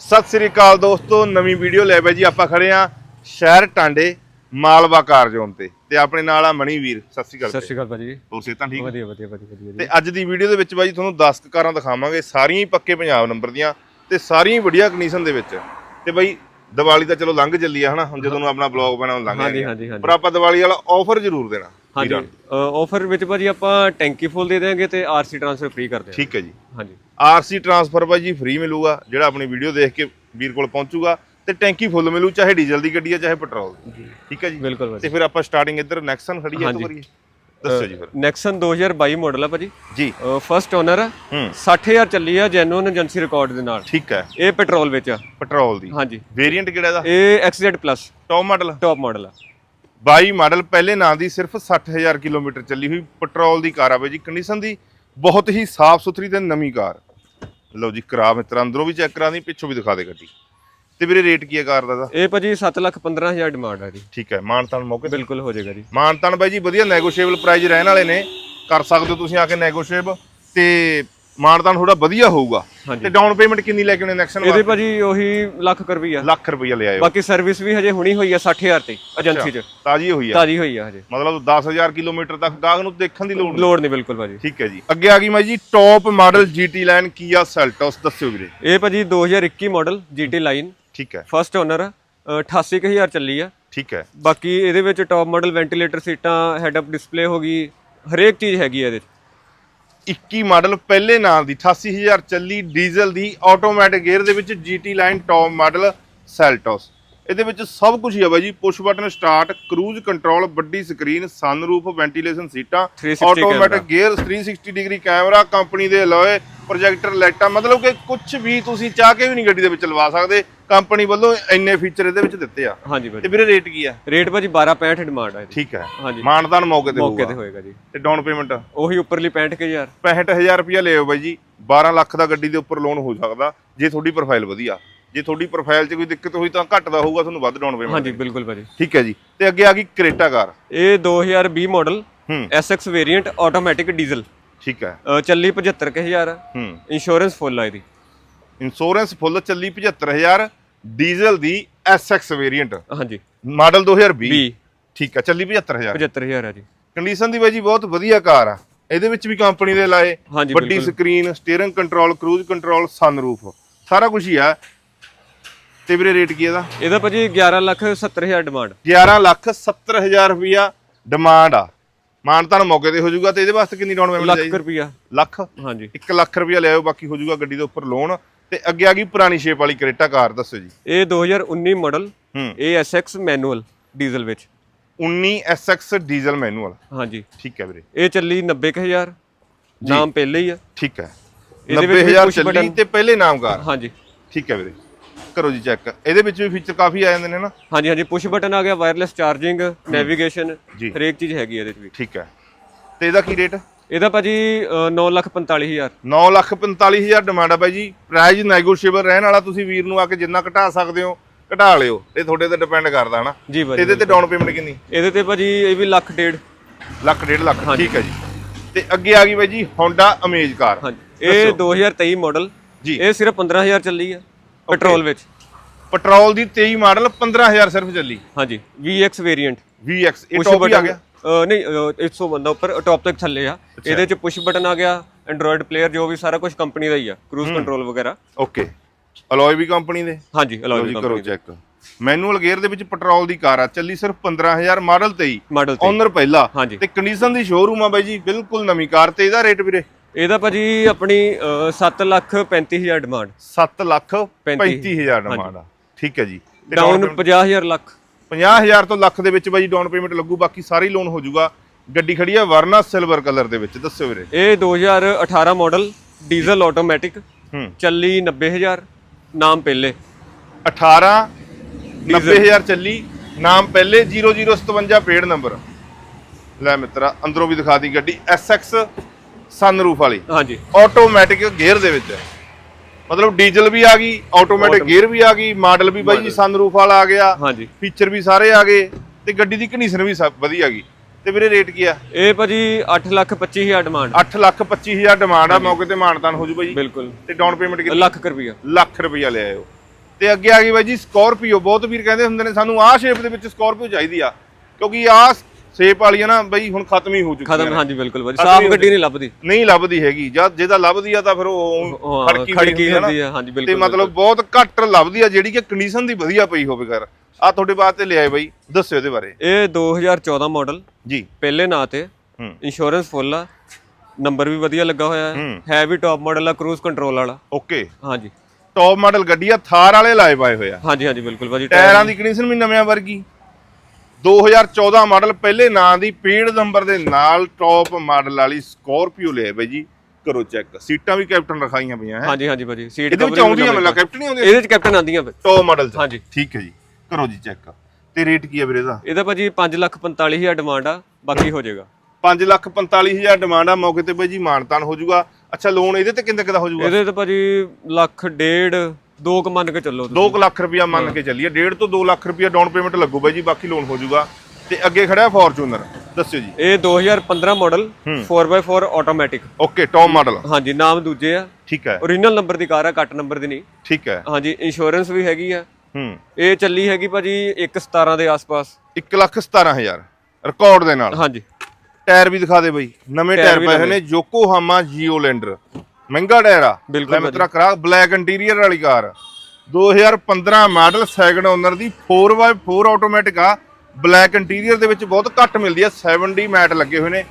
ਸਤਿ ਸ੍ਰੀ ਅਕਾਲ ਦੋਸਤੋ ਨਵੀਂ ਵੀਡੀਓ ਲੈ ਬਾਈ ਜੀ ਆਪਾਂ ਖੜੇ ਆ ਸ਼ਹਿਰ ਟਾਂਡੇ ਮਾਲਵਾ ਕਾਰ ਜ਼ੋਨ ਤੇ ਤੇ ਆਪਣੇ ਨਾਲ ਆ ਮਣੀ ਵੀਰ ਸਤਿ ਸ੍ਰੀ ਅਕਾਲ ਸਤਿ ਸ਼੍ਰੀ ਅਕਾਲ ਭਾਜੀ। ਹੋਰ ਸਿਹਤਾਂ ਠੀਕ? ਵਧੀਆ ਵਧੀਆ ਵਧੀਆ ਵਧੀਆ ਤੇ ਅੱਜ ਦੀ ਵੀਡੀਓ ਦੇ ਵਿੱਚ ਬਾਈ ਤੁਹਾਨੂੰ 10 ਕਾਰਾਂ ਦਿਖਾਵਾਂਗੇ ਸਾਰੀਆਂ ਹੀ ਪੱਕੇ ਪੰਜਾਬ ਨੰਬਰ ਦੀਆਂ ਤੇ ਸਾਰੀਆਂ ਹੀ ਵਧੀਆ ਕੰਡੀਸ਼ਨ ਦੇ ਵਿੱਚ। ਤੇ ਬਾਈ ਦੀਵਾਲੀ ਤਾਂ ਚਲੋ ਲੰਘ ਚੱਲੀ ਆ ਹਨਾ? ਹੁਣ ਜਦੋਂ ਨੂੰ ਆਪਣਾ ਬਲੌਗ ਬਣਾਉਣ ਲੰਘ। ਹਾਂਜੀ, ਹਾਂਜੀ। ਪਰ ਆਪਾਂ ਦੀਵਾਲੀ ਵਾਲਾ ਆਫਰ ਜ਼ਰੂਰ ਦੇਣਾ। ਹਾਂਜੀ। ਆਫਰ ਵਿੱਚ ਭਾਜੀ ਆਪਾਂ ਟੈਂਕੀ ਫੁੱਲ ਦੇ ਦੇਵਾਂਗੇ ਤੇ ਆਰਸੀ ਟ੍ਰਾਂਸਫਰ ਫ੍ਰੀ ਕਰ ਦਿਆਂਗੇ। ਠੀਕ ਹੈ ਜੀ। ਹਾਂਜੀ। ਆਰਸੀ ਟਰਾਂਸਫਰ ਬਾਈ ਜੀ ਫ੍ਰੀ ਮਿਲੂਗਾ ਜਿਹੜਾ ਆਪਣੀ ਵੀਡੀਓ ਦੇਖ ਕੇ ਵੀਰ ਕੋਲ ਪਹੁੰਚੂਗਾ ਤੇ ਟੈਂਕੀ ਫੁੱਲ ਮਿਲੂ ਚਾਹੇ ਡੀਜ਼ਲ ਦੀ ਗੱਡੀ ਆ ਚਾਹੇ ਪੈਟਰੋਲ ਦੀ। ਠੀਕ ਹੈ ਜੀ? ਬਿਲਕੁਲ ਤੇ ਭਾਜੀ ਫਿਰ ਆਪਾਂ ਸਟਾਰਟਿੰਗ ਇੱਧਰ ਨੈਕਸਨ ਖੜੀ ਹੈ ਤੋਂ ਕਰੀਏ ਦੱਸੋ ਜੀ ਫਿਰ। ਨੈਕਸਨ 2022 ਮਾਡਲ ਆ ਭਾਜੀ। ਜੀ। ਫਰਸਟ ਓਨਰ ਆ। ਹੂੰ। 60000 ਚੱਲੀ ਆ ਜੈਨੂਨ ਏਜੰਸੀ ਰਿਕਾਰਡ ਦੇ ਨਾਲ। ਠੀਕ ਹੈ। ਇਹ ਪੈਟਰੋਲ ਵਿੱਚ ਆ। ਪੈਟਰੋਲ ਦੀ। ਹਾਂਜੀ। ਵੇਰੀਐਂਟ ਕਿਹੜਾ ਇਹਦਾ? ਇਹ XZ plus top model top model ਆ। 22 ਮਾਡਲ ਪਹਿਲੇ ਨਾਂ ਦੀ ਸਿਰਫ 60000 ਕਿਲੋਮੀਟਰ ਚੱਲੀ ਹੋਈ ਪੈਟਰੋਲ ਦੀ ਕਾਰ ਆ ਬਾਈ ਜੀ। ਕੰਡੀਸ਼ਨ ਦੀ ਬਹੁਤ ਹੀ ਸਾਫ਼ ਸੁਥਰੀ ਤੇ ਨਵੀਂ ਕਾਰ। ਲਓ ਜੀ ਕਰਾ ਮਿੱਤਰ ਅੰਦਰੋਂ ਵੀ ਚੈੱਕ ਕਰਾ ਦੀ ਪਿੱਛੋਂ ਵੀ ਦਿਖਾ ਦੇ ਗੱਡੀ। ਤੇ ਵੀਰੇ ਰੇਟ ਕੀ ਹੈ ਕਾਰ ਦਾ? ਇਹ ਭਾਜੀ 715000 ਡਿਮਾਂਡ ਆ ਜੀ। ਠੀਕ ਹੈ ਮਾਨਤਾਨ ਮੌਕੇ ਬਿਲਕੁਲ ਹੋ ਜਾਏਗਾ ਜੀ। ਮਾਨਤਾਨ ਬਾਈ ਜੀ ਵਧੀਆ ਨੈਗੋਸ਼ੀਏਬਲ ਪ੍ਰਾਈਸ ਰਹਿਣ ਵਾਲੇ ਨੇ। ਕਰ ਸਕਦੇ ਹੋ ਤੁਸੀਂ ਆ ਕੇ ਨੈਗੋਸ਼ੀਏਬ ਤੇ ਮਾਨਤਾਨ ਥੋੜਾ ਵਧੀਆ ਹੋਊਗਾ। ਤੇ ਡਾਊਨ ਪੇਮੈਂਟ ਕਿੰਨੀ ਲੈ ਕੇ ਆਉਣੇ ਨੈਕਸਨ ਇਹਦੇ ਭਾਜੀ ਉਹੀ ਲੱਖ ਕਰ ਰੁਪਈਆ। ਲੱਖ ਰੁਪਈਆ ਲੈ ਆਇਓ। ਬਾਕੀ ਸਰਵਿਸ ਵੀ ਹਜੇ ਹੁਣੀ ਹੋਈ ਆ 60000 ਤੇ ਏਜੰਸੀ 'ਚ। ਤਾਜੀ ਹੋਈ ਆ। ਤਾਜੀ ਹੋਈ ਆ ਹਜੇ। ਮਤਲਬ 10000 ਕਿਲੋਮੀਟਰ ਤੱਕ ਗਾਹਕ ਨੂੰ ਦੇਖਣ ਦੀ ਲੋੜ ਨਹੀਂ। ਲੋਡ ਨਹੀਂ ਬਿਲਕੁਲ ਭਾਜੀ। ਠੀਕ ਹੈ ਜੀ। ਅੱਗੇ ਆ ਗਈ ਮੈਂ ਜੀ ਟੌਪ ਮਾਡਲ GT ਲਾਈਨ ਕੀਆ ਸੈਲਟੋਸ ਦੱਸਿਓ ਵੀਰੇ। ਇਹ ਭਾਜੀ 2021 ਮਾਡਲ GT ਲਾਈਨ ਠੀਕ ਹੈ। ਫਰਸਟ ਓਨਰ 88000 ਚੱਲੀ ਆ। ਠੀਕ ਹੈ। ਬਾਕੀ ਇਹਦੇ ਵਿੱਚ ਟੌਪ ਮਾਡਲ ਵੈਂਟੀਲੇਟਰ ਸੀਟਾਂ ਹੈਡ ਅਪ ਡਿਸਪਲੇ ਹੋ ਗਈ। ਹਰੇਕ ਚੀਜ਼ ਹੈਗੀ ਆ ਇਹਦੇ 'ਚ। 21 ਮਾਡਲ ਪਹਿਲੇ ਨਾਲ ਦੀ 88000 ਚੱਲੀ ਡੀਜ਼ਲ ਦੀ ਆਟੋਮੈਟਿਕ ਗੇਅਰ ਦੇ ਵਿੱਚ GT line top model Seltos ਇਹਦੇ ਵਿੱਚ ਸਭ ਕੁਝ ਹੀ ਆ ਬਾਈ ਜੀ push button start cruise control ਵੱਡੀ ਸਕਰੀਨ ਸਨਰੂਫ ਵੈਂਟੀਲੇਸ਼ਨ ਸੀਟਾਂ 360 automatic gear 360 degree camera company ਦੇ ਅਲੋਏ ਪ੍ਰੋਜੈਕਟਰ ਲਾਈਟਾਂ ਮਤਲਬ ਕਿ ਕੁਝ ਵੀ ਤੁਸੀਂ ਚਾਹ ਕੇ ਵੀ ਨਹੀਂ ਗੱਡੀ ਦੇ ਵਿੱਚ ਲਵਾ ਸਕਦੇ ਕੰਪਨੀ ਵੱਲੋਂ ਇੰਨੇ ਫੀਚਰ ਇਹਦੇ ਵਿੱਚ ਦਿੱਤੇ ਆ। ਹਾਂਜੀ ਤੇ ਵੀਰੇ ਰੇਟ ਕੀ ਆ? ਰੇਟ ਭਾਜੀ 1265 ਡਿਮਾਂਡ ਆ ਇਹਦੀ। ਠੀਕ ਹੈ। ਹਾਂਜੀ। ਮਾਨਦਾਨ ਮੌਕੇ ਤੇ ਮੌਕੇ ਤੇ ਹੋਏਗਾ ਜੀ। ਤੇ ਡਾਊਨ ਪੇਮੈਂਟ ਉਹੀ ਉੱਪਰਲੀ 65000 65000 ਰੁਪਇਆ ਲਿਓ ਬਾਈ ਜੀ। 12 ਲੱਖ ਦਾ ਗੱਡੀ ਦੇ ਉੱਪਰ ਲੋਨ ਹੋ ਸਕਦਾ। ਜੇ ਤੁਹਾਡੀ ਪ੍ਰੋਫਾਈਲ ਵਧੀਆ। ਜੇ ਤੁਹਾਡੀ ਪ੍ਰੋਫਾਈਲ 'ਚ ਕੋਈ ਦਿੱਕਤ ਹੋਈ ਤਾਂ ਘੱਟ ਦਾ ਹੋਊਗਾ ਤੁਹਾਨੂੰ ਵੱਧ ਡਾਊਨ ਪੇਮੈਂਟ ਹਾਂਜੀ ਬਿਲਕੁਲ ਭਾਜੀ। ਠੀਕ ਹੈ ਜੀ। ਤੇ ਅੱਗੇ ਆ ਗਈ ਕ੍ਰੇਟਾ ਕਾਰ। ਇਹ 2020 ਮਾਡਲ ਹੂੰ। SX ਵੇਰੀਐਂਟ ਆਟੋਮੈਟਿਕ ਡੀਜ਼ਲ ਠੀਕ ਹੈ। ਚੱਲੀ 75000 ਹੂੰ। ਇੰਸ਼ੋਰੈਂਸ ਫੁੱਲ ਆ ਇਹਦੀ। ਇੰਸ਼ੋਰੈਂਸ ਫੁੱਲ ਚੱਲੀ 75000 ਡੀਜ਼ਲ ਦੀ SX ਵੇਰੀਐਂਟ ਹਾਂਜੀ। ਮਾਡਲ 2020 20 ਠੀਕ ਹੈ ਚੱਲੀ 75000 75000 ਆ ਜੀ। ਕੰਡੀਸ਼ਨ ਦੀ ਬਾਈ ਜੀ ਬਹੁਤ ਵਧੀਆ ਕਾਰ ਆ। ਇਹਦੇ ਵਿੱਚ ਵੀ ਕੰਪਨੀ ਦੇ ਲਾਏ। ਹਾਂਜੀ ਵੱਡੀ ਬਿਲਕੁਲ। Screen steering control cruise control sunroof ਸਾਰਾ ਕੁਝ ਹੀ ਆ। ਤੇ ਵੀਰੇ ਰੇਟ ਕੀ ਇਹਦਾ? ਇਹਦਾ ਭਾਜੀ 11 ਲੱਖ 70000 ਡਿਮਾਂਡ 11 ਲੱਖ 70 ਹਜ਼ਾਰ ਰੁਪਇਆ ਡਿਮਾਂਡ ਆ। ਮਾਨਤਾਨ ਮੌਕੇ ਤੇ ਹੋ ਜਾਊਗਾ ਤੇ ਇਹਦੇ ਵਾਸਤੇ ਕਿੰਨੀ ਡਾਊਨ ਪੇਮੈਂਟ ਲੱਖ ਚਾਹੀਦੀ? ਲੱਖ? ਹਾਂਜੀ। 1 ਲੱਖ ਰੁਪਇਆ ਲਿਆਓ ਬਾਕੀ ਹੋ ਜਾਊਗਾ ਗੱਡੀ ਦੇ ਉੱਪਰ ਲੋਨ ਤੇ ਅੱਗੇ ਆ ਗਈ ਪੁਰਾਣੀ ਸ਼ੇਪ ਵਾਲੀ ਕਰੇਟਾ ਕਾਰ ਦੱਸੋ ਜੀ। ਇਹ 2019 ਮਾਡਲ ਹੂੰ। ਇਹ SX ਮੈਨੂਅਲ ਡੀਜ਼ਲ ਵਿੱਚ। 19 SX ਡੀਜ਼ਲ ਮੈਨੂਅਲ ਹਾਂਜੀ। ਠੀਕ ਹੈ ਵੀਰੇ। ਇਹ ਚੱਲੀ 90000 ਨਾਮ ਪਹਿਲੇ ਹੀ ਆ। ਠੀਕ ਹੈ। ਇਹਦੇ ਵਿੱਚ ਵੀ 90000 push ਚੱਲੀ ਤੇ ਪਹਿਲੇ ਨਾਮ ਕਾਰ ਹਾਂਜੀ। ਠੀਕ ਹੈ ਵੀਰੇ। ਕਰੋ ਜੀ ਚੈੱਕ ਇਹਦੇ ਵਿੱਚ ਵੀ ਫੀਚਰ ਕਾਫੀ ਆ ਜਾਂਦੇ ਨੇ ਨਾ। ਹਾਂਜੀ ਹਾਂਜੀ ਪੁਸ਼ ਬਟਨ ਆ ਗਿਆ ਵਾਇਰਲੈਸ ਚਾਰਜਿੰਗ ਨੈਵੀਗੇਸ਼ਨ ਜੀ। ਹਰੇਕ ਚੀਜ਼ ਹੈਗੀ ਇਹਦੇ ਵਿੱਚ। ਵੀ ਠੀਕ ਹੈ। ਤੇ ਇਹਦਾ ਕੀ ਰੇਟ ਇਹਦਾ ਭਾਜੀ 945000 9 ਲੱਖ 45 ਹਜ਼ਾਰ। ਡਿਮਾਂਡ ਆ ਬਾਈ ਜੀ। ਪ੍ਰਾਈਸ ਨੈਗੋਸ਼ੀਏਬਲ ਰਹਿਣ ਵਾਲਾ ਤੁਸੀਂ ਵੀਰ ਨੂੰ ਆ ਕੇ ਜਿੰਨਾ ਘਟਾ ਸਕਦੇ ਹੋ ਘਟਾ ਲਿਓ। ਇਹ ਤੁਹਾਡੇ ਤੇ ਡਿਪੈਂਡ ਕਰਦਾ ਹਨਾ। ਜੀ ਭਾਜੀ ਇਹਦੇ ਤੇ ਡਾਊਨ ਪੇਮੈਂਟ ਕਿੰਨੀ? ਇਹਦੇ ਤੇ ਭਾਜੀ ਇਹ ਵੀ ਲੱਖ ਡੇਢ। ਲੱਖ ਡੇਢ ਲੱਖ ਠੀਕ ਹੈ ਜੀ। ਤੇ ਅੱਗੇ ਆ ਗਈ ਬਾਈ ਜੀ Honda ਅਮੇਜ ਕਾਰ ਹਾਂਜੀ। ਇਹ 2023 ਮਾਡਲ ਜੀ। ਇਹ ਸਿਰਫ 15000 ਚੱਲੀ ਆ। ਪੈਟਰੋਲ ਵਿੱਚ? ਪੈਟਰੋਲ ਦੀ 23 ਮਾਡਲ 15000 ਸਿਰਫ ਚੱਲੀ। ਹਾਂਜੀ VX ਵੇਰੀਐਂਟ VX ਇਹ ਟੌਪ ਹੀ ਆ ਗਿਆ। ਨਹੀਂ ਅਹ, 100 ਬੰਦਾ ਉੱਪਰ ਟੌਪ ਤੱਕ ਥੱਲੇ ਆ। ਇਹਦੇ ਚ ਪੁਸ਼ ਬਟਨ ਆ ਗਿਆ ਐਂਡਰੋਇਡ ਪਲੇਅਰ ਜੋ ਵੀ ਸਾਰਾ ਕੁਝ ਕੰਪਨੀ ਦਾ ਹੀ ਆ ਕਰੂਜ਼ ਕੰਟਰੋਲ ਵਗੈਰਾ। ਓਕੇ ਅਲੋਏ ਵੀ ਕੰਪਨੀ ਦੇ? ਹਾਂਜੀ ਅਲੋਈ ਜੀ ਕਰੋ ਚੈੱਕ ਮੈਨੂਅਲ ਗੇਅਰ ਦੇ ਵਿੱਚ ਪੈਟਰੋਲ ਦੀ ਕਾਰ ਆ ਚੱਲੀ ਸਿਰਫ 15000 ਮਾਡਲ 23 ਮਾਡਲ ਤੇ ਓਨਰ ਪਹਿਲਾ। ਤੇ ਕੰਡੀਸ਼ਨ ਦੀ ਸ਼ੋਰੂਮ ਆ ਬਾਈ ਜੀ ਬਿਲਕੁਲ ਨਵੀਂ ਕਾਰ ਤੇ ਇਹਦਾ ਰੇਟ ਵੀਰੇ? ਇਹਦਾ ਭਾਜੀ ਆਪਣੀ 7 ਲੱਖ 35000 ਡਿਮਾਂਡ 7 ਲੱਖ ਪੈਂਤੀ 35000 ਡਿਮਾਂਡ ਆ। ਠੀਕ ਹੈ ਜੀ। ਡਾਊਨ 50000 ਲੱਖ। 50000 ਤੋਂ ਲੱਖ ਦੇ ਵਿੱਚ ਬਾਈ ਡਾਊਨ ਪੇਮੈਂਟ ਲੱਗੂ ਬਾਕੀ ਸਾਰੀ ਲੋਨ ਹੋ ਜਾਊਗਾ। ਗੱਡੀ ਖੜੀ ਆ ਵਰਨਾ ਸਿਲਵਰ ਕਲਰ ਦੇ ਵਿੱਚ ਦੱਸਿਓ ਵੀਰੇ। ਇਹ 2018 ਮਾਡਲ ਡੀਜ਼ਲ ਆਟੋਮੈਟਿਕ ਚੱਲੀ 90000 ਨਾਮ ਪਹਿਲੇ। 18 90000 ਚੱਲੀ ਨਾਮ ਪਹਿਲੇ 0057 ਪੇਡ ਨੰਬਰ ਲੈ ਮਿੱਤਰਾ ਅੰਦਰੋਂ ਵੀ ਦਿਖਾ ਦੀ ਗੱਡੀ। SX ਸਨਰੂਫ ਵਾਲੀ। ਹਾਂਜੀ। ਆਟੋਮੈਟਿਕ ਗੇਅਰ ਦੇ ਵਿੱਚ। ਹੈ ਮਤਲਬ ਡੀਜ਼ਲ ਵੀ ਆ ਗਈ ਆਟੋਮੈਟਿਕ ਗੇਅਰ ਵੀ ਆ ਗਈ ਮਾਡਲ ਵੀ ਬਾਈ ਜੀ ਸਨਰੂਫ ਵਾਲਾ ਆ ਗਿਆ। ਹਾਂਜੀ। ਫੀਚਰ ਵੀ ਸਾਰੇ ਆ ਗਏ ਤੇ ਗੱਡੀ ਦੀ ਕੰਡੀਸ਼ਨ ਵੀ ਸਭ ਵਧੀਆ ਗਈ। ਤੇ ਵੀਰੇ ਰੇਟ ਕੀ ਆ? ਇਹ ਭਾਜੀ 8 ਲੱਖ 25000 ਡਿਮਾਂਡ 8 ਲੱਖ 25000 ਡਿਮਾਂਡ ਆ ਮੌਕੇ ਤੇ ਮਾਨਤਾਨ ਹੋ ਜੂ ਬਾਈ। ਬਿਲਕੁਲ। ਤੇ ਡਾਊਨ ਪੇਮੈਂਟ ਕਿੰਨੀ? ਲੱਖ ਰੁਪਈਆ। ਲੱਖ ਰੁਪਈਆ ਲੈ ਆਇਓ। ਤੇ ਅੱਗੇ ਆ ਗਈ ਬਾਈ ਜੀ ਸਕਾਰਪੀਓ ਬਹੁਤ ਵੀਰ ਕਹਿੰਦੇ ਹੁੰਦੇ ਨੇ ਸਾਨੂੰ ਆਹ ਸ਼ੇਪ ਦੇ ਵਿੱਚ ਸਕਾਰਪੀਓ ਚਾਹੀਦੀ ਆ। ਕਿਉਂਕਿ ਆਹ ਸ਼ੇਪ ਵਾਲੀ ਆ ਨਾ ਬਈ ਹੁਣ ਖਤਮ ਹੀ ਹੋ ਚੁੱਕੀ ਖਤਮ ਹਾਂਜੀ ਬਿਲਕੁਲ ਭਾਜੀ ਸਾਫ਼ ਗੱਡੀ ਨਹੀਂ ਲੱਭਦੀ। ਨਹੀਂ ਲੱਭਦੀ ਹੈਗੀ। ਜਦ ਜਿਹਦਾ ਲੱਭਦੀ ਆ ਤਾਂ ਫਿਰ ਉਹ ਖੜਕੀ ਖੜਕੀ ਹੁੰਦੀ ਆ ਹਾਂਜੀ ਤੇ ਬਿਲਕੁਲ ਮਤਲਬ ਬਹੁਤ ਘੱਟ ਲੱਭਦੀ ਆ ਜਿਹੜੀ ਕਿ ਕੰਡੀਸ਼ਨ ਦੀ ਵਧੀਆ ਪਈ ਹੋਵੇ ਕਰ ਆ ਤੁਹਾਡੇ ਬਾਅਦ ਤੇ ਲਿਆਏ ਬਾਈ ਦੱਸਿਓ ਇਹਦੇ ਬਾਰੇ। ਇਹ 2014 ਮਾਡਲ ਜੀ। ਪਹਿਲੇ ਨਾਂ ਤੇ। ਇੰਸ਼ੋਰੈਂਸ ਫੁੱਲ ਆ। ਨੰਬਰ ਵੀ ਵਧੀਆ ਲੱਗਾ ਹੋਇਆ ਹੈ। ਵੀ ਟਾਪ ਮਾਡਲ ਆ ਕਰੂਜ਼ ਕੰਟਰੋਲ ਵਾਲਾ। ਓਕੇ। ਹਾਂਜੀ। ਟੌਪ ਮਾਡਲ ਗੱਡੀ ਆ ਥਾਰ ਵਾਲੇ ਲਾਏ ਪਾਏ ਹੋਏ ਆ। ਹਾਂਜੀ ਹਾਂਜੀ ਬਿਲਕੁਲ ਭਾਜੀ ਟਾਇਰਾਂ ਦੀ ਕੰਡੀਸ਼ਨ ਵੀ ਨਵਿਆਂ ਵਰਗੀ। 2014 ਮਾਡਲ ਪਹਿਲੇ ਨਾਂ ਦੀ ਪੇਡ ਨੰਬਰ ਦੇ ਨਾਲ ਟੌਪ ਮਾਡਲ ਵਾਲੀ ਸਕਾਰਪੀਓ ਲਿਆ ਬਾਈ ਜੀ। ਕਰੋ ਚੈੱਕ ਸੀਟਾਂ ਵੀ ਕੈਪਟਨ ਰਖਾਈਆਂ ਪਈਆਂ ਹੈ? ਹਾਂਜੀ ਹਾਂਜੀ ਭਾਜੀ। ਸੀਟ ਇਹਦੇ ਵਿੱਚ ਆਉਂਦੀਆਂ ਮੈਨੂੰ ਕੈਪਟਨ ਨਹੀਂ ਆਉਂਦੀ ਇਹਦੇ ਚ ਕੈਪਟਨ ਆਂਦੀਆਂ ਟੌਪ ਮਾਡਲ ਚ। ਹਾਂਜੀ। ਠੀਕ ਹੈ ਜੀ। ਕਰੋ ਜੀ ਚੈੱਕ ਤੇ ਰੇਟ ਕੀ ਹੈ ਵੀਰੇ ਦਾ ਇਹਦਾ ਭਾਜੀ 545000 ਡਿਮਾਂਡ ਆ ਬਾਕੀ ਹੋ ਜਾਏਗਾ। 545000 ਡਿਮਾਂਡ ਆ ਮੌਕੇ ਤੇ ਬਾਈ ਜੀ ਮਾਨਤਾਨ ਹੋ ਜਾਊਗਾ। ਅੱਛਾ ਲੋਨ ਇਹਦੇ ਤੇ ਕਿੰਨੇ ਕੁ ਦਾ ਹੋ ਜਾਊਗਾ? ਇਹਦੇ ਤੇ ਭਾਜੀ ਲੱਖ ਡੇਢ ਦੋ ਕੁ ਮੰਨ ਕੇ ਚੱਲੋ ਤੁਸੀਂ। 2 ਲੱਖ ਰੁਪਇਆ ਮੰਨ ਕੇ ਚੱਲੀਏ। 1.5 ਤੋਂ 2 ਲੱਖ ਰੁਪਇਆ ਡਾਊਨ ਪੇਮੈਂਟ ਲੱਗੂ ਬਾਈ ਜੀ ਬਾਕੀ ਲੋਨ ਹੋ ਜਾਊਗਾ ਤੇ ਅੱਗੇ ਖੜਿਆ ਫੋਰਚੂਨਰ ਦੱਸਿਓ ਜੀ। ਇਹ 2015 ਮਾਡਲ ਹੂੰ। 4x4 automatic okay top model ਹਾਂਜੀ ਨਾਮ ਦੂਜੇ ਆ। ਠੀਕ ਹੈ। ਓਰੀਜਨਲ ਨੰਬਰ ਦੀ ਕਾਰ ਆ ਕੱਟ ਨੰਬਰ ਦੀ ਨਹੀਂ। ਠੀਕ ਹੈ। ਹਾਂਜੀ ਇੰਸ਼ੋਰੈਂਸ ਵੀ ਹੈਗੀ ਆ। ਹੂੰ। ਇਹ ਚੱਲੀ ਹੈਗੀ ਭਾਜੀ 117 ਦੇ ਆਸ-ਪਾਸ। 1 ਲੱਖ 17000 ਰਿਕਾਰਡ ਦੇ ਨਾਲ। ਹਾਂਜੀ। ਟਾਇਰ ਵੀ ਦਿਖਾ ਦੇ ਬਾਈ। ਨਵੇਂ ਟਾਇਰ ਪਏ। ਨੇ। ਯੋਕੋਹਾਮਾ ਜੀਓਲੈਂਡਰ ਮਹਿੰਗਾ ਟਾਇਰ ਆ। ਬਿਲਕੁਲ ਲੈ ਮਿੱਤਰਾ ਕਰਾ ਬਲੈਕ ਇੰਟੀਰੀਅਰ ਵਾਲੀ ਕਾਰ। 2015 ਮਾਡਲ ਸੈਕਿੰਡ ਓਨਰ ਦੀ 4x4 ਆਟੋਮੈਟਿਕ ਆ। ਬਲੈਕ ਇੰਟੀਰੀਅਰ ਦੇ ਵਿੱਚ ਬਹੁਤ ਘੱਟ ਮਿਲਦੀ ਆ। 70 ਮੈਟ ਲੱਗੇ ਹੋਏ ਨੇ।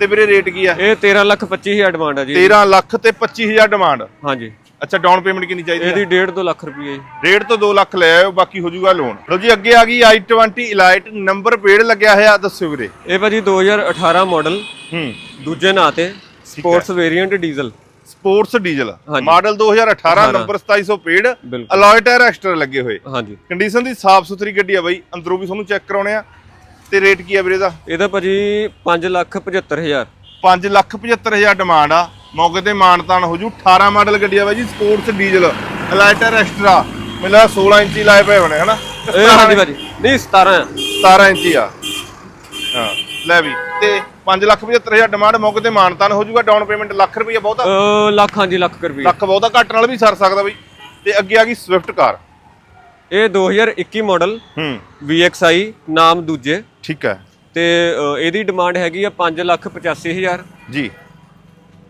ਤੇ ਵੀਰੇ ਰੇਟ ਕੀ ਆ? ਇਹ 13 ਲੱਖ 25000 ਡਿਮਾਂਡ ਆ ਜੀ 13 ਲੱਖ ਤੇ 25000 ਡਿਮਾਂਡ ਹਾਂਜੀ। ਅੱਛਾ ਡਾਊਨ ਪੇਮੈਂਟ ਕਿੰਨੀ ਚਾਹੀਦੀ ਇਹਦੀ 1.5 2 ਲੱਖ ਰੁਪਏ ਡੇਢ ਤੋਂ 2 ਲੱਖ ਲੈ ਆਇਓ ਬਾਕੀ ਹੋ ਜਾਊਗਾ ਲੋਨ ਲਓ ਜੀ ਅੱਗੇ ਆ ਗਈ i20 ਇਲਾਈਟ ਨੰਬਰ ਪੇੜ ਲੱਗਿਆ ਹੋਇਆ ਦੱਸਿਓ ਵੀਰੇ। ਇਹ ਭਾਜੀ 2018 ਮਾਡਲ ਹੂੰ। ਦੂਜੇ ਨਾਂ ਤੇ sports variant diesel sports diesel. Model 2018 number 2700 ਪੇੜ ਬਿਲਕੁਲ। ਅਲੋਏ ਟਾਇਰ ਐਕਸਟਰਾ ਲੱਗੇ ਹੋਏ। ਹਾਂਜੀ। ਕੰਡੀਸ਼ਨ ਦੀ ਸਾਫ਼ ਸੁਥਰੀ ਗੱਡੀ ਆ ਬਾਈ ਅੰਦਰੋਂ ਵੀ ਤੁਹਾਨੂੰ ਚੈੱਕ ਕਰਾਉਣੇ ਆ। ਤੇ ਰੇਟ ਕੀ ਆ ਵੀਰੇ ਦਾ? ਇਹਦਾ ਭਾਜੀ 5 ਲੱਖ 75000 5 ਲੱਖ 75000 ਡਿਮਾਂਡ ਆ। ਮੌਕੇ ਤੇ ਮਾਨਤਾਨ ਹੋ ਜੂ। 18 ਮਾਡਲ ਗੱਡੀ ਆ ਬਾਈ ਜੀ sports diesel alloy tyre extra. ਮਿਲਾ 16 ਇੰਚੀ ਲਾਏ ਪਏ ਹੋਣੇ ਹਨਾ? ਹਾਂਜੀ ਭਾਜੀ। ਨਹੀਂ 17 ਆ 17 ਇੰਚੀ ਆ। ਹਾਂ ਲੈ ਵੀ। ਤੇ 5 ਲੱਖ 75000 ਡਿਮਾਂਡ ਮੌਕੇ ਤੇ ਮਾਨਤਾਨ ਹੋ ਜੂਗਾ ਡਾਊਨ ਪੇਮੈਂਟ ਲੱਖ ਰੁਪਈਆ ਬਹੁਤਾ। ਅਹ ਲੱਖ ਹਾਂਜੀ ਲੱਖ ਰੁਪਏ ਲੱਖ ਬਹੁਤਾ ਘੱਟ ਨਾਲ ਵੀ ਸਰ ਸਕਦਾ ਬਈ। ਤੇ ਅੱਗੇ ਆ ਗਈ ਸਵਿਫਟ ਕਾਰ। ਇਹ 2021 ਮਾਡਲ ਹੂੰ। VXI ਨਾਮ ਦੂਜੇ। ਠੀਕ ਹੈ। ਤੇ ਅਹ, ਇਹਦੀ ਡਿਮਾਂਡ ਹੈਗੀ ਆ 5 ਲੱਖ 85000 ਜੀ।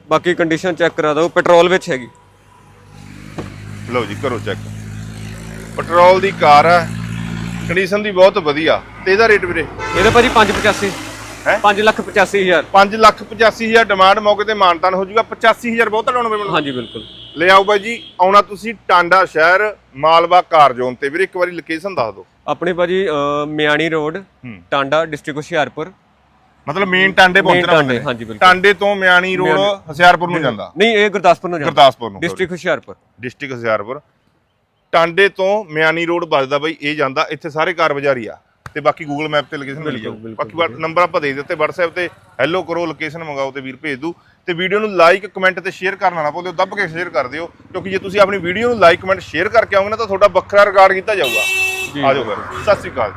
ਬਾਕੀ ਕੰਡੀਸ਼ਨ ਚੈੱਕ ਕਰਾ ਦਿਓ ਪੈਟਰੋਲ ਵਿੱਚ ਹੈਗੀ। ਲਓ ਜੀ ਕਰੋ ਚੈੱਕ ਪੈਟਰੋਲ ਦੀ ਕਾਰ ਹੈ ਕੰਡੀਸ਼ਨ ਦੀ ਬਹੁਤ ਵਧੀਆ। ਤੇ ਇਹਦਾ ਰੇਟ ਵੀਰੇ? ਇਹਦਾ ਭਾਜੀ 585 ਹੈਂ? 5 ਲੱਖ 85000 5 ਲੱਖ 85000 ਡਿਮਾਂਡ ਮੌਕੇ ਤੇ ਮਾਨਤਾਨ ਹੋ ਜਾਊਗਾ 85000 ਬਹੁਤਾ ਡਾਊਨ ਪੇਮੈਂਟ ਹਾਂਜੀ ਬਿਲਕੁਲ। ਲੈ ਆਓ ਬਾਈ ਜੀ ਆਉਣਾ ਤੁਸੀਂ ਟਾਂਡਾ ਸ਼ਹਿਰ ਮਾਲਵਾ ਕਾਰ ਜ਼ੋਨ ਤੇ। ਵੀਰੇ ਇੱਕ ਵਾਰੀ ਲੋਕੇਸ਼ਨ ਦੱਸ ਦਿਓ। ਆਪਣੇ ਭਾਜੀ ਮਿਆਣੀ ਰੋਡ ਟਾਂਡਾ ਡਿਸਟ੍ਰਿਕਟ ਹੁਸ਼ਿਆਰਪੁਰ। ਮਤਲਬ ਮੇਨ ਟਾਂਡੇ ਪਹੁੰਚਣਾ ਪੈਂਦਾ ਹਾਂਜੀ, ਬਿਲਕੁਲ। ਟਾਂਡੇ ਤੋਂ ਮਿਆਣੀ ਰੋਡ ਹਸਿਆਰਪੁਰ ਨੂੰ ਜਾਂਦਾ। ਨਹੀਂ ਇਹ ਗੁਰਦਾਸਪੁਰ ਨੂੰ ਜਾਂਦਾ। ਗੁਰਦਾਸਪੁਰ ਨੂੰ ਡਿਸਟ੍ਰਿਕਟ ਹੁਸ਼ਿਆਰਪੁਰ। ਡਿਸਟ੍ਰਿਕਟ ਹਸਿਆਰਪੁਰ। ਟਾਂਡੇ ਤੋਂ ਮਿਆਣੀ ਰੋਡ ਵੱਜਦਾ ਬਾਈ ਇਹ ਜਾਂਦਾ। ਇੱਥੇ ਸਾਰੇ ਕਾਰ ਬਾਜ਼ਾਰ ਆ। ਤੇ ਬਾਕੀ ਗੂਗਲ ਮੈਪ ਤੇ ਲੋਕੇਸ਼ਨ ਮਿਲ ਜਾਊ। ਬਾਕੀ ਨੰਬਰ ਆਪਾਂ ਦੇ ਦਿੱਤੇ WhatsApp ਤੇ ਹੈਲੋ ਕਰੋ ਲੋਕੇਸ਼ਨ ਮੰਗਾਓ ਤੇ ਵੀਰ ਭੇਜ ਦੂ। ਤੇ ਵੀਡੀਓ ਨੂੰ ਲਾਈਕ ਕਮੈਂਟ ਤੇ ਸ਼ੇਅਰ ਕਰਨਾ ਨਾ ਭੁੱਲਿਓ ਦੱਬ ਕੇ ਸ਼ੇਅਰ ਕਰ ਦਿਓ। ਕਿਉਂਕਿ ਜੇ ਤੁਸੀਂ ਆਪਣੀ ਵੀਡੀਓ ਨੂੰ ਲਾਈਕ ਕਮੈਂਟ ਸ਼ੇਅਰ ਕਰਕੇ ਆਓਗੇ ਨਾ ਤਾਂ ਤੁਹਾਡਾ ਵੱਖਰਾ ਰਿਕਾਰਡ ਕੀਤਾ ਜਾਊਗਾ। ਆ ਜਾਓ ਫਿਰ। ਸਤਿ ਸ਼੍ਰੀ ਅਕਾਲ।